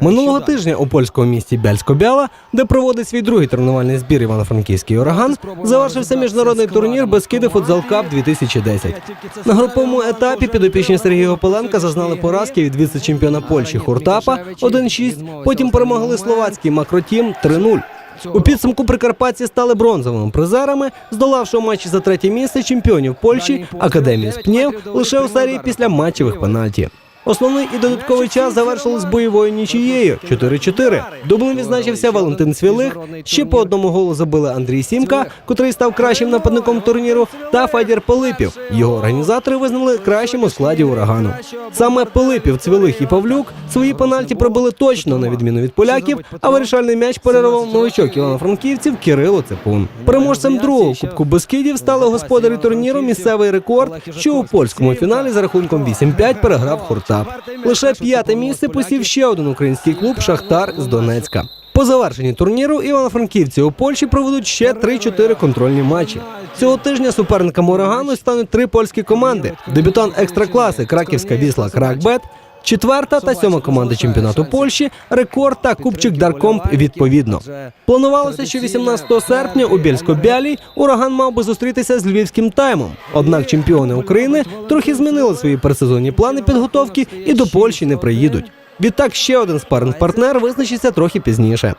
Минулого тижня у польському місті Бяльсько-Бяла, де проводить свій другий тренувальний збір Івано-Франківський ураган, завершився міжнародний турнір Бескиди Футзал Кап 2010. На груповому етапі підопічні Сергія Гопеленка зазнали поразки від віце-чемпіона Польщі Хуртапа 1-6, потім перемогли словацький Макротім 3-0. У підсумку прикарпатці стали бронзовими призерами, здолавши у матчі за третє місце чемпіонів Польщі Академію Спнєв лише у серії після матчевих пенальті. Основний і додатковий час завершились бойовою нічією 4-4. Дублем відзначився Валентин Свілих. Ще по одному голу забили Андрій Сімка, котрий став кращим нападником турніру, та Федір Пилипів. Його організатори визнали кращим у складі урагану. Саме Пилипів, Цвілих і Павлюк свої пенальті пробили точно на відміну від поляків, а вирішальний м'яч перервав новичок Івано-Франківців Кирило Цепун. Переможцем другого кубку Бескидів стали господарі турніру місцевий рекорд, що у польському фіналі за рахунком 8-5 переграв Хуртап. Лише п'яте місце посів ще один український клуб Шахтар з Донецька. По завершенні турніру івано-франківці у Польщі проведуть ще 3-4 контрольні матчі. Цього тижня суперниками урагану стануть три польські команди: дебютант екстракласи Краківська Вісла Кракбет, четверта та сьома команда чемпіонату Польщі, рекорд та кубчик Даркомп відповідно. Планувалося, що 18 серпня у Бєльсько-Бялій ураган мав би зустрітися з львівським таймом. Однак чемпіони України трохи змінили свої пересезонні плани підготовки і до Польщі не приїдуть. Відтак ще один спаринг партнер визначиться трохи пізніше.